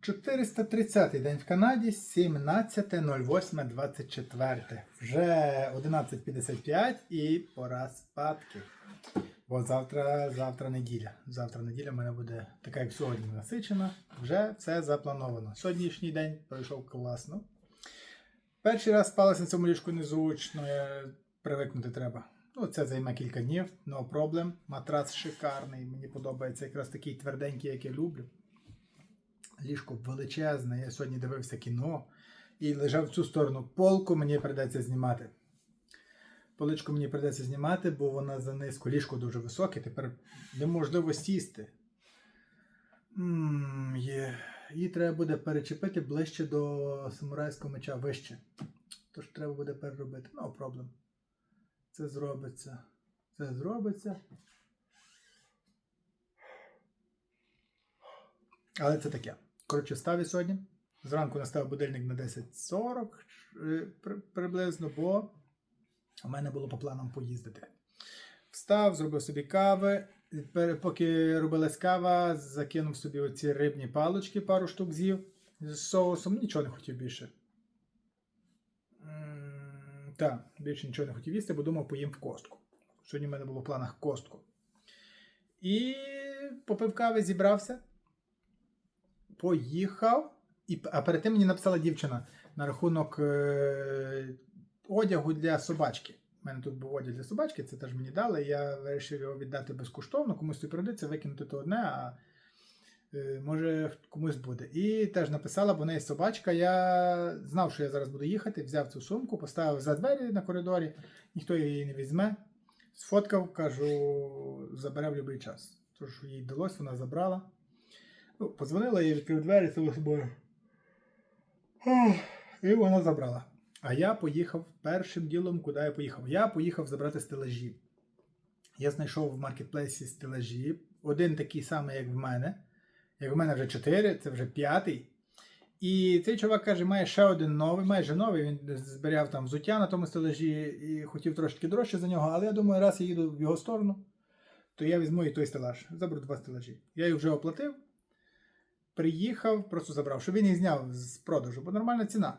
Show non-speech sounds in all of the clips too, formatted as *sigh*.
430 день в Канаді, 17.08.24. Вже 11.55 і пора спадки. Бо завтра, завтра неділя. Завтра неділя в мене буде така, як сьогодні, насичена. Вже все заплановано. Сьогоднішній день пройшов класно. Перший раз спалося на цьому ліжку незручно, привикнути треба. Ну, це займе кілька днів, no problem. Матрац шикарний, мені подобається якраз такий тверденький, як я люблю. Ліжко величезне. Я сьогодні дивився кіно і лежав в цю сторону. Полку мені придеться знімати. Поличку мені придеться знімати, бо вона за занизько. Ліжко дуже високе, тепер неможливо сісти. Її треба буде перечепити ближче до самурайського меча вище. Тож треба буде переробити. No problem. Це зробиться. Це зробиться. Але це таке. Коротше, встав я сьогодні. Зранку настав будильник на 10.40 е, приблизно, бо у мене було по планам поїздити. Встав, зробив собі кави. Поки робилась кава, закинув собі оці рибні палочки, пару штук з'їв з соусом. Нічого не хотів більше. Так, більше нічого не хотів їсти, бо думав, поїм в костку. Сьогодні в мене було в планах костку. І попив кави, зібрався поїхав, і, а перед тим мені написала дівчина на рахунок е, одягу для собачки. У мене тут був одяг для собачки, це теж мені дали. Я вирішив його віддати безкоштовно, комусь тобі прийдеться, викинути то одне, а е, може комусь буде. І теж написала, бо в неї собачка. Я знав, що я зараз буду їхати, взяв цю сумку, поставив за двері на коридорі, ніхто її не візьме. Сфоткав, кажу, забере в будь-який час. Тож їй вдалося, вона забрала. Ну, позвонила, я відкрив двері само собою. І вона забрала. А я поїхав першим ділом, куди я поїхав. Я поїхав забрати стелажі. Я знайшов в маркетплейсі стелажі. Один такий самий, як в мене. Як в мене вже чотири, це вже п'ятий. І цей чувак каже, має ще один новий, майже новий. Він зберігав там взуття на тому стелажі і хотів трошки дорожче за нього. Але я думаю, раз я їду в його сторону, то я візьму і той стелаж. Заберу два стелажі. Я їх вже оплатив. Приїхав, просто забрав, щоб він їх зняв з продажу, бо нормальна ціна.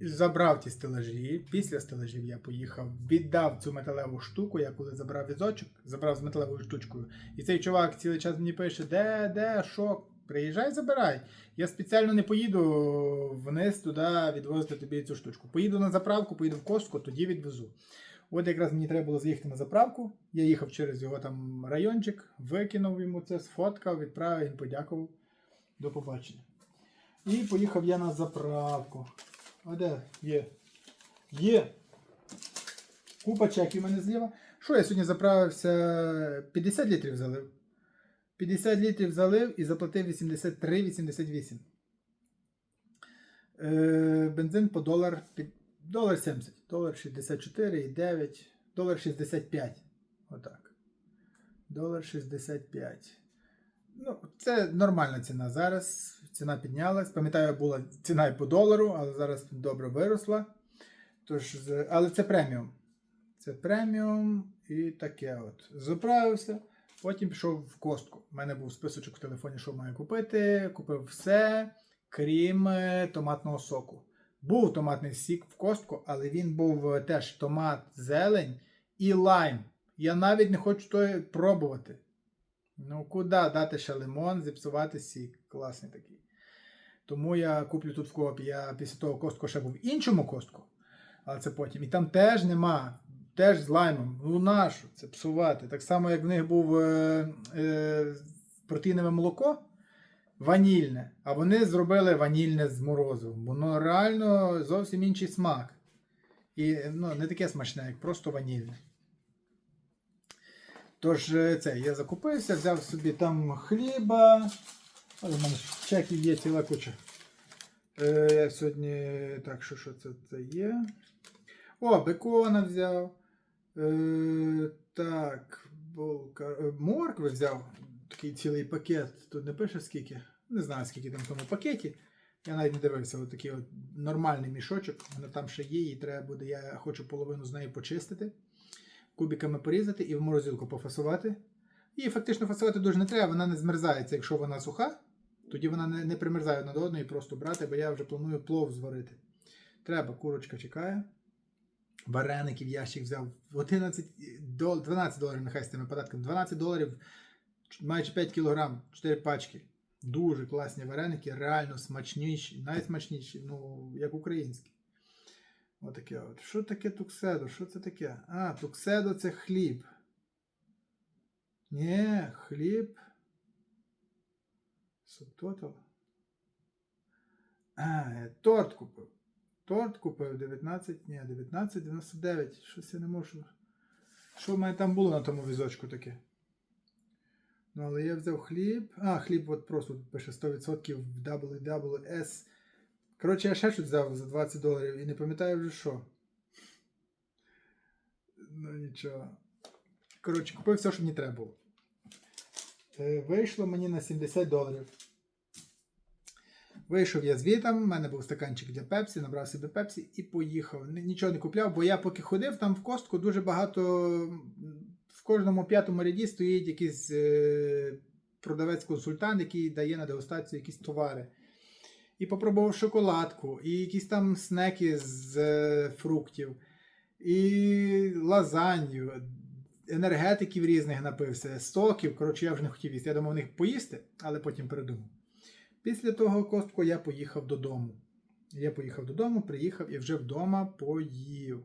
Забрав ті стелажі. Після стелажів я поїхав, віддав цю металеву штуку. Я коли забрав візочок, забрав з металевою штучкою. І цей чувак цілий час мені пише: де, де, що, приїжджай, забирай. Я спеціально не поїду вниз туди відвозити тобі цю штучку. Поїду на заправку, поїду в Костку, тоді відвезу. От якраз мені треба було з'їхати на заправку. Я їхав через його там райончик, викинув йому це, сфоткав, відправив, він подякував. До побачення. І поїхав я на заправку. А де? Є. Є. Купа чеків у мене зліва. Що я сьогодні заправився? 50 літрів залив. 50 літрів залив і заплатив 83,88. Е, бензин по долар, долар 70, долар 64,9, долар 65. Отак. Долар 65. Ну, це нормальна ціна. Зараз ціна піднялась. Пам'ятаю, була ціна і по долару, але зараз добре виросла. Тож, але це преміум. Це преміум і таке от. Заправився, потім пішов в костку. У мене був списочок в телефоні, що маю купити. Купив все, крім е, томатного соку. Був томатний сік в костку, але він був е, теж томат, зелень і лайм. Я навіть не хочу то пробувати. Ну, куди дати ще лимон, зіпсувати сік. Класний такий. Тому я куплю тут в коопі. Я після того костку ще був в іншому костку, але це потім. І там теж нема. Теж з лаймом. Ну нащо це псувати? Так само, як в них був е, е, протеїнове молоко ванільне, а вони зробили ванільне з морозивом. Воно реально зовсім інший смак. І ну, не таке смачне, як просто ванільне. Тож, е, це, я закупився, взяв собі там хліба. В мене ж чеків є ціла куча. Е, я сьогодні. Так, що, що це, це є? О, бекона взяв. Е, так, булка. е, Моркви взяв. Такий цілий пакет. Тут не пише скільки. Не знаю, скільки там в тому пакеті. Я навіть не дивився, от такий от нормальний мішочок. Вона там ще є, і треба буде, я хочу половину з неї почистити, кубиками порізати і в морозилку пофасувати. Її фактично фасувати дуже не треба, вона не змерзається, якщо вона суха. Тоді вона не, не примерзає одна до одної, просто брати, бо я вже планую плов зварити. Треба, курочка чекає. Вареників ящик взяв 11 12 доларів, нехай з тими податками. 12 доларів, майже 5 кілограм, 4 пачки. Дуже класні вареники, реально смачніші, найсмачніші, ну, як українські. Отаке от. Що таке тукседо? Що це таке? А, тукседо це хліб. Ні, хліб. Субтотал. А, торт купив. Торт купив 19, ні, 19,99. Щось я не можу. Що в мене там було на тому візочку таке? Ну, але я взяв хліб. А, хліб от просто пише 100% WWS. Коротше, я ще щось взяв за 20 доларів і не пам'ятаю вже що. Ну нічого. Коротше, купив все, що мені треба було. Е, Вийшло мені на 70 доларів. Вийшов я звітом, в мене був стаканчик для пепсі, набрав собі пепсі і поїхав. Нічого не купляв, бо я поки ходив, там в костку дуже багато. В кожному п'ятому ряді стоїть якийсь е, продавець-консультант, який дає на дегустацію якісь товари. І попробував шоколадку, і якісь там снеки з е, фруктів, і лазанью, енергетиків різних напився, стоків. Коротше, я вже не хотів їсти. Я думав в них поїсти, але потім передумав. Після того костку я поїхав додому. Я поїхав додому, приїхав і вже вдома поїв.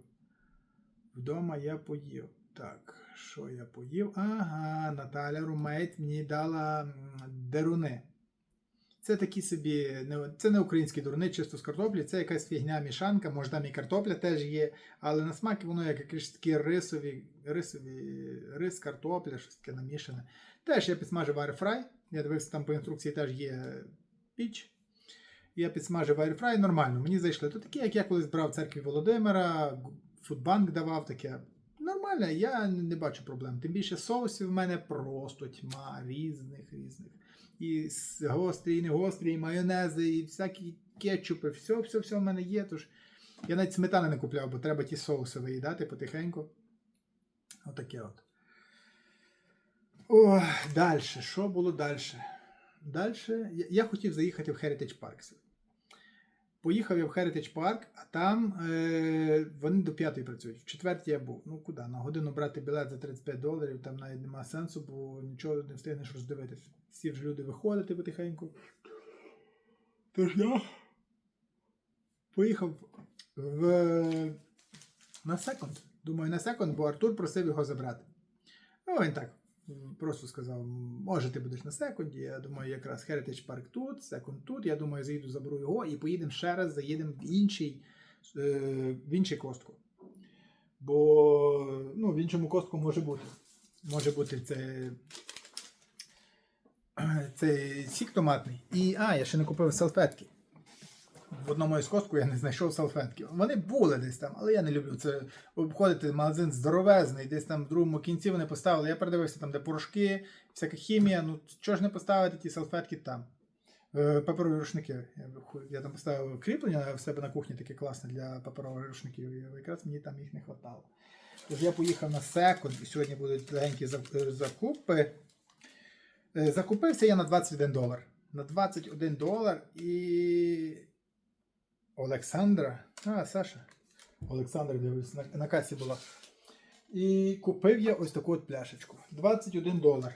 Вдома я поїв. Так, що я поїв? Ага, Наталя Румейт мені дала деруни. Це такі собі, це не українські дуруни, чисто з картоплі, це якась фігня мішанка, може там і картопля теж є, але на смак воно як якісь такі рисові, рисові, рис, картопля, щось таке намішане. Теж я підсмажив аерфрай. Я дивився, там по інструкції теж є піч. Я підсмажив аерфрай нормально. Мені зайшли. То такі, як я колись брав в церкві Володимира, Фудбанк давав таке. Нормально, я не бачу проблем. Тим більше соусів в мене просто тьма різних різних. І гострі, і не гострі, і майонези, і всякі кетчупи, все, все, все в мене є. Тож я навіть сметани не купляв, бо треба ті соуси виїдати потихеньку. Отаке от. О, далі. Що було далі? Далі я, хотів заїхати в Heritage Park. Поїхав я в Heritage Park, а там е, вони до п'ятої працюють. В четвертій я був. Ну куди? На годину брати білет за 35 доларів, там навіть нема сенсу, бо нічого не встигнеш роздивитися. Всі ж люди виходити потихеньку. Тож я поїхав в, на секунд. Думаю, на секунд, бо Артур просив його забрати. Ну, він так просто сказав: може, ти будеш на секунді. Я думаю, якраз Heritage Park тут, секунд тут. Я думаю, заїду, заберу його і поїдемо ще раз, заїдемо в інший, е, в інший костку. Бо ну, в іншому костку може бути. Може бути це. *clears throat* Цей сік томатний. І, а, я ще не купив салфетки. В одному із костку я не знайшов салфетки. Вони були десь там, але я не люблю це обходити магазин здоровезний, десь там в другому кінці вони поставили. Я передивився там, де порошки, всяка хімія. Ну чого ж не поставити ті салфетки там? Е, Паперові рушники. Я, там поставив кріплення в себе на кухні таке класне для паперових рушників. І якраз мені там їх не вистачало. Тож я поїхав на секунд, і сьогодні будуть легенькі е, закупи. Е, Закупився я на 21 долар. На 21 долар і. Олександра. А, Саша. Олександр, дивись, на, на касі була. І купив я ось таку от пляшечку. 21 долар.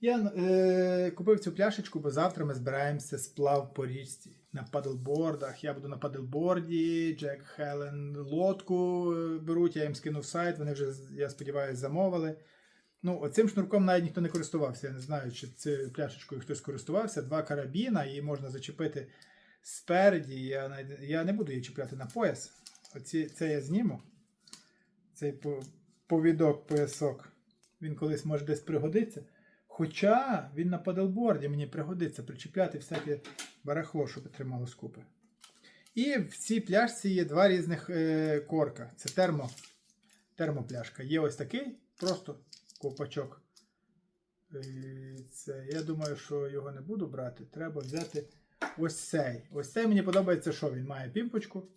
Я е, купив цю пляшечку, бо завтра ми збираємося сплав по річці на падлбордах. Я буду на падлборді, Джек Хелен лодку е, беруть, я їм скинув сайт, вони вже, я сподіваюся, замовили. Ну, оцим шнурком навіть ніхто не користувався. Я не знаю, чи цією пляшечкою хтось користувався. Два карабіна, її можна зачепити спереді. Я, я не буду її чіпляти на пояс. Оці, це я зніму. Цей повідок, поясок. Він колись може десь пригодиться. Хоча він на паделборді мені пригодиться причіпляти всяке барахло, щоб тримало скупи. І в цій пляшці є два різних е, корка. Це термо, термопляшка. Є ось такий, просто ковпачок. Е, Це, я думаю, що його не буду брати. Треба взяти ось цей. Ось цей мені подобається, що він має пімпочку.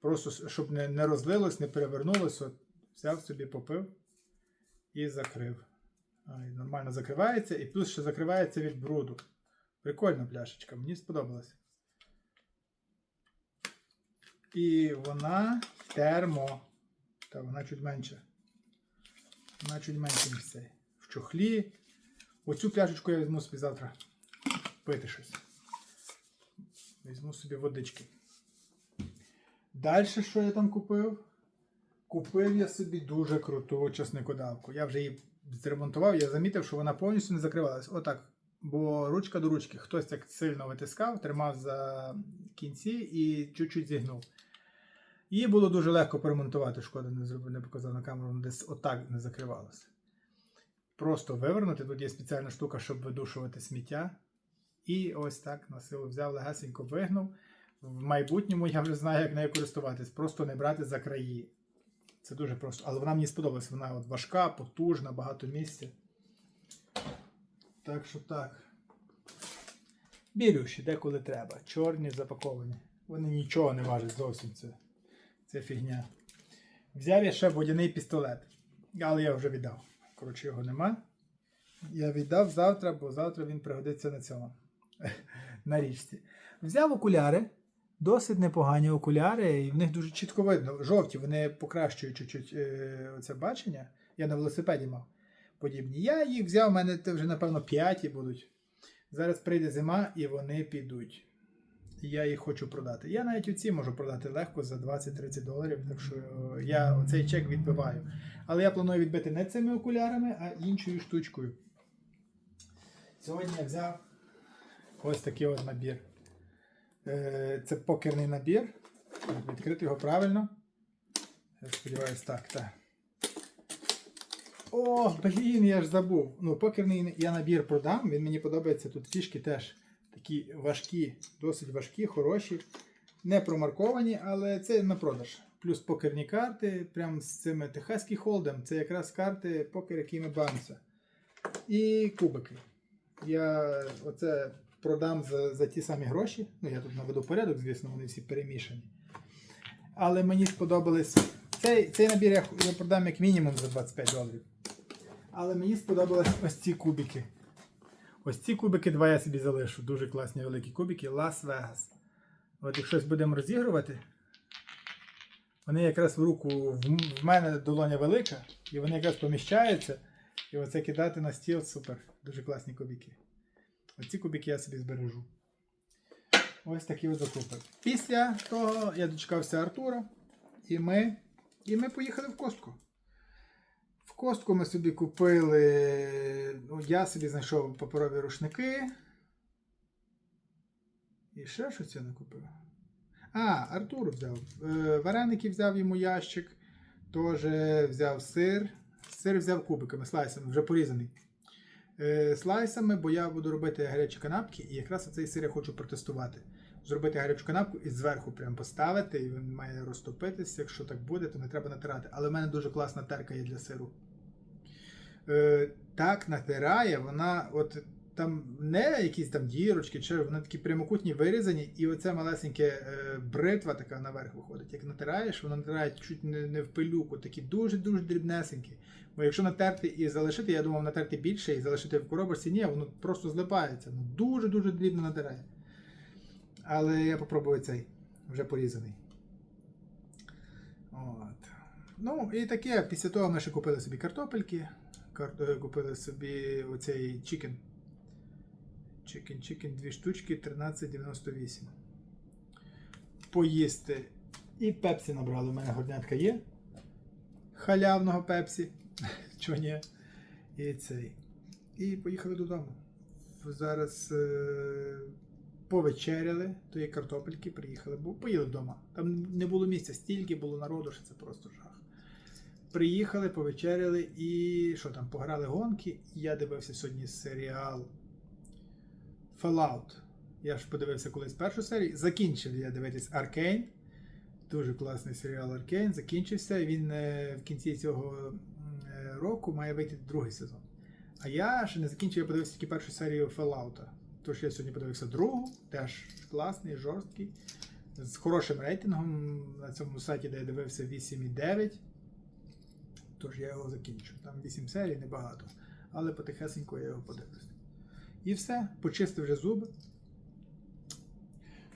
Просто щоб не, не розлилось, не перевернулось. От, взяв собі, попив і закрив. І нормально закривається, і плюс ще закривається від бруду. Прикольна пляшечка, мені сподобалась. І вона термо. Та вона чуть менша. Вона чуть менша, ніж цей. В чохлі. Оцю пляшечку я візьму собі завтра пити щось. Візьму собі водички. Далі, що я там купив? Купив я собі дуже круту часникодавку. Я вже її зремонтував, я замітив, що вона повністю не закривалась. Отак. Бо ручка до ручки. Хтось так сильно витискав, тримав за кінці і чуть-чуть зігнув. Її було дуже легко поремонтувати, шкода, не зробив, не показав на камеру, вона десь отак не закривалася. Просто вивернути. Тут є спеціальна штука, щоб видушувати сміття. І ось так на силу взяв, легесенько вигнув. В майбутньому я вже знаю, як нею користуватись. Просто не брати за краї. Це дуже просто. Але вона мені сподобалась. Вона от важка, потужна, багато місця. Так що так. Білющі, деколи треба. Чорні запаковані. Вони нічого не важать зовсім. Це, це фігня. Взяв я ще водяний пістолет. Але я вже віддав. Коротше, його нема. Я віддав завтра, бо завтра він пригодиться на цьому. На річці. Взяв окуляри. Досить непогані окуляри, і в них дуже чітко видно. Жовті, вони покращують чуть-чуть е, оце бачення. Я на велосипеді мав подібні. Я їх взяв, у мене вже, напевно, п'яті будуть. Зараз прийде зима і вони підуть. Я їх хочу продати. Я навіть оці можу продати легко за 20-30 доларів, так що е, я цей чек відбиваю. Але я планую відбити не цими окулярами, а іншою штучкою. Сьогодні я взяв ось такий от набір. Е, Це покерний набір. Відкрити його правильно. Я сподіваюся, так, так. О, блін, я ж забув. Ну, покерний я набір продам. Він мені подобається. Тут фішки теж такі важкі, досить важкі, хороші. Не промарковані, але це на продаж. Плюс покерні карти, прям з цими техаський холдем. Це якраз карти покер, які ми бавимося. І кубики. Я оце продам за, за ті самі гроші. Ну, я тут наведу порядок, звісно, вони всі перемішані. Але мені сподобались. Цей, цей набір я, я продам як мінімум за 25 доларів. Але мені сподобались ось ці кубики. Ось ці кубики два я собі залишу. Дуже класні великі кубики. Лас-Вегас. От якщо щось будемо розігрувати, вони якраз в руку, в мене долоня велика, і вони якраз поміщаються. І оце кидати на стіл супер. Дуже класні кубики. Оці кубики я собі збережу. Ось такі от закупи. Після того я дочекався Артура, і ми, і ми поїхали в костку. В костку ми собі купили. Ну, я собі знайшов паперові рушники. І ще щось я не купив. А, Артур взяв. Е, Вареники взяв йому ящик. Теж взяв сир. Сир взяв кубиками, слайсами, вже порізаний. Е, слайсами, бо я буду робити гарячі канапки, і якраз оцей сир я хочу протестувати. Зробити гарячу канапку і зверху прям поставити, і він має розтопитися. Якщо так буде, то не треба натирати. Але в мене дуже класна терка є для сиру. Е, так натирає, вона от там не якісь там дірочки, чи вони такі прямокутні вирізані, і оце малесеньке е, бритва така наверх виходить. Як натираєш, вона натирає чуть не, не в пилюку, такі дуже-дуже дрібнесенькі. Бо якщо натерти і залишити, я думав натерти більше і залишити в коробочці, ні, воно просто злипається. Ну, дуже-дуже дрібно натирає. Але я попробую цей, вже порізаний. От. Ну, і таке, після того ми ще купили собі картопельки, е, купили собі оцей чікен. Чікен, чікен, дві штучки, 13,98. Поїсти. І пепсі набрали. У мене горнятка є. Халявного пепсі. *laughs* Чого ні? І цей. І поїхали додому. Зараз е... повечеряли, то є картопельки, приїхали, бо поїли вдома. Там не було місця, стільки було народу, що це просто жах. Приїхали, повечеряли і що там, пограли гонки. Я дивився сьогодні серіал Fallout. Я ж подивився колись першу серію. Закінчив я дивитись Аркейн. Дуже класний серіал Аркейн. Закінчився. Він е, в кінці цього е, року має вийти другий сезон. А я ще не закінчив, я подивився тільки першу серію Fallout. Тож я сьогодні подивився другу, теж класний, жорсткий, з хорошим рейтингом. На цьому сайті, де я дивився 8,9. Тож я його закінчу. Там 8 серій, небагато. Але потихесенько я його подивлюсь. І все, почистив вже зуби.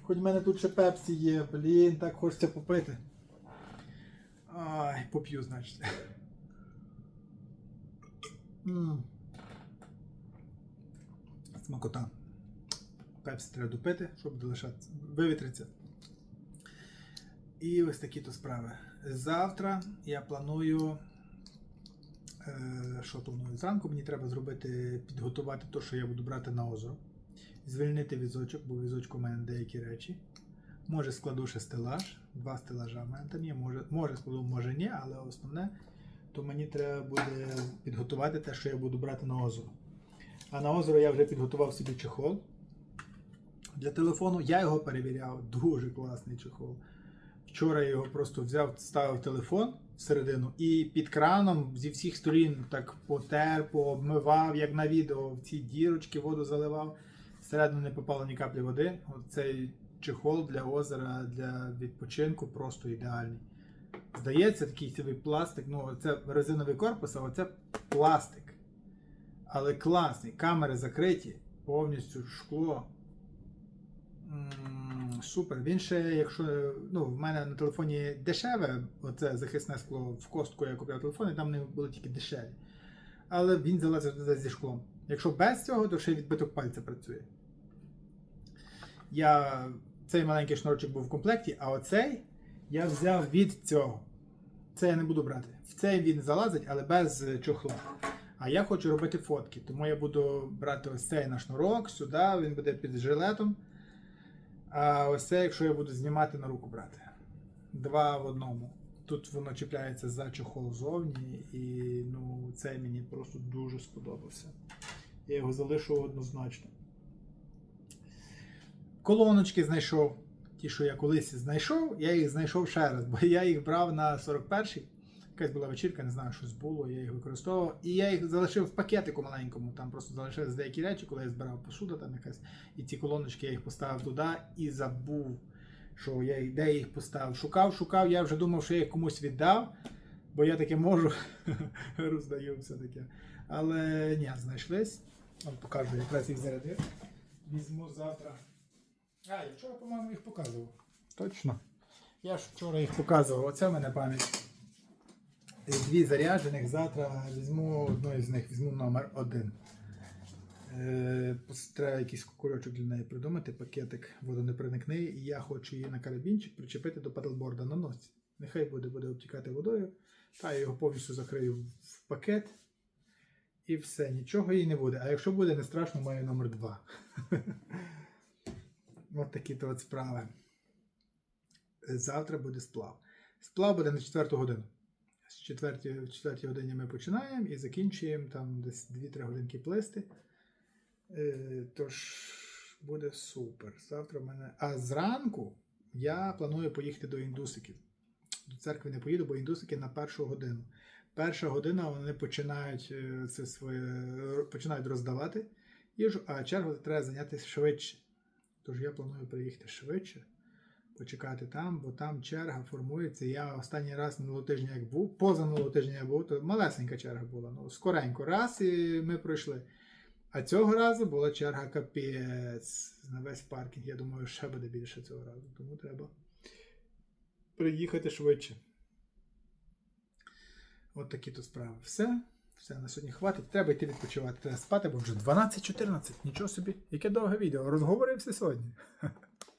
Хоч в мене тут ще пепсі є, блін, так хочеться попити. Ай, поп'ю, значить. М. Смакота. Пепсі треба допити, щоб долишатися. Вивітриться. І ось такі то справи. Завтра я планую. Е, що планую? Зранку мені треба зробити, підготувати те, що я буду брати на озеро. Звільнити візочок, бо візочку у мене деякі речі. Може складу ще стелаж, два стелажа в мене там є. Може, може складу, може ні, але основне, то мені треба буде підготувати те, що я буду брати на озеро. А на озеро я вже підготував собі чехол. Для телефону я його перевіряв. Дуже класний чехол. Вчора я його просто взяв, ставив телефон всередину і під краном зі всіх сторін так потер, пообмивав, як на відео, в ці дірочки воду заливав. Всередину не попало ні каплі води. Оцей чехол для озера, для відпочинку просто ідеальний. Здається, такий собі пластик. Ну, це резиновий корпус, а оце пластик. Але класний. Камери закриті, повністю шкло. Супер. Він ще, якщо ну, в мене на телефоні дешеве, оце захисне скло в костку я купив телефон, і там не були тільки дешеві. Але він залазить зі шклом. Якщо без цього, то ще відбиток пальця працює. Я цей маленький шнурочок був в комплекті, а оцей я взяв від цього. Це я не буду брати. В цей він залазить, але без чохла. А я хочу робити фотки, тому я буду брати ось цей на шнурок сюди, він буде під жилетом. А ось це, якщо я буду знімати на руку брати. Два в одному. Тут воно чіпляється за чохол зовні, і ну, цей мені просто дуже сподобався. Я його залишу однозначно. Колоночки знайшов. Ті, що я колись знайшов, я їх знайшов ще раз, бо я їх брав на 41-й. Якась була вечірка, не знаю, щось було, я їх використовував. І я їх залишив в пакетику маленькому. Там просто залишились деякі речі, коли я збирав посуду там якась. І ці колоночки я їх поставив туди і забув, що я їх- де я їх поставив. Шукав, шукав, я вже думав, що я їх комусь віддав, бо я таке можу, *laughs* роздаю все таке. Але ні, знайшлись. От покажу, якраз їх зарядив. Візьму завтра. А, я вчора, по-моєму, їх показував. Точно. Я ж вчора їх показував. Оце в мене пам'ять. Дві заряджених. Завтра візьму одну із них, візьму номер один. Е, Треба якийсь кульочок для неї придумати, пакетик водонепроникний, і я хочу її на карабінчик причепити до падлборда на носі. Нехай буде, буде обтікати водою. Та я його повністю закрию в пакет. І все, нічого їй не буде. А якщо буде, не страшно, маю номер 2. *laughs* От такі то от справи. Завтра буде сплав. Сплав буде на 4 годину. З 4, в 4 годині ми починаємо і закінчуємо там десь 2-3 годинки плисти. Е, тож буде супер. Завтра в мене. А зранку я планую поїхати до індусиків. До церкви не поїду, бо індусики на першу годину. Перша година вони починають е, це своє починають роздавати їжу, а чергу треба зайняти швидше. Тож я планую приїхати швидше, почекати там, бо там черга формується. Я останній раз минулого тижня як був, поза минулого тижня я був, то малесенька черга була. Ну, скоренько раз і ми пройшли. А цього разу була черга капець на весь паркінг. Я думаю, ще буде більше цього разу. Тому треба приїхати швидше. От такі то справи. Все. Все, на сьогодні хватить. Треба йти відпочивати. Треба спати, бо вже 12-14. Нічого собі. Яке довге відео. Розговорився сьогодні. *laughs*